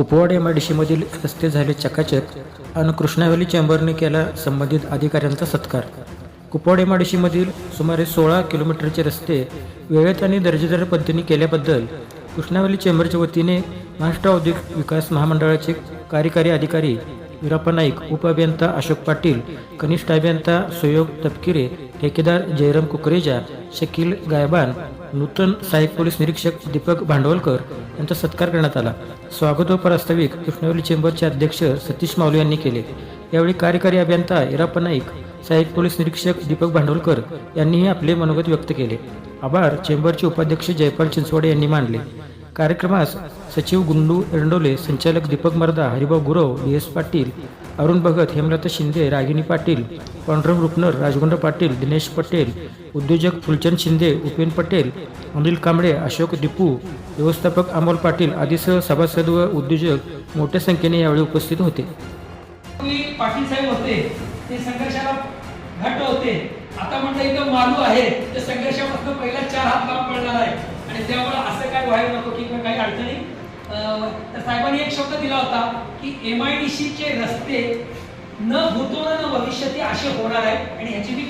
Kupwad M I D सीमधील रस्ते झाले चकाचक आणि कृष्णावेली चेंबरने केला संबंधित अधिकाऱ्यांचा सत्कार. कुपवाड एम आय डी सीमधील सुमारे सोळा किलोमीटरचे रस्ते वेळेत आणि दर्जेदार पद्धतीने केल्याबद्दल कृष्णावेली चेंबरच्या वतीने महाराष्ट्र औद्योगिक विकास महामंडळाचे कार्यकारी अधिकारी विराप्पा नाईक उपअभियंता अशोक पाटील कनिष्ठ अभियंता सुयोग तपकिरे ठेकेदार जयराम कुकरेजा शकील गायबान नूतन सहाय्यक पोलीस निरीक्षक दीपक भांडवलकर यांचा सत्कार करण्यात आला. स्वागत व प्रास्ताविक कृष्णवली चेंबरचे अध्यक्ष सतीश माऊली यांनी केले. यावेळी कार्यकारी अभियंता इराप्पा नाईक सहाय्यक पोलीस निरीक्षक दीपक भांडवलकर यांनीही आपले मनोगत व्यक्त केले. आभार चेंबरचे उपाध्यक्ष जयपाल चिंचवडे यांनी मानले. कार्यक्रमास सचिव गुंडू एरंडोले संचालक दीपक मर्दा हरिभाऊ गुरव डी एस पाटील अरुण भगत हेमलता शिंदे रागिनी पाटील पांडुरंग रुपनर राजगुंड पाटील दिनेश पटेल उद्योजक फुलचंद शिंदे उपेन पटेल अनिल कांबळे अशोक दिपू व्यवस्थापक अमोल पाटील आदीसह सभासद व उद्योजक मोठ्या संख्येने यावेळी उपस्थित होते. पाटील साहेब होते ते संघर्षाला घट होते. आता म्हणता इथं मालू आहे ते संघर्ष पहिला चार हात लांब पडणार आहे आणि त्यामुळे असं काय व्हायला नको की काही अडचणी. अं, तर साहेबांनी एक शब्द दिला होता की एम आय डी चे रस्ते न भूतो न भविष्यती असे होणार आहे आणि ह्याची मी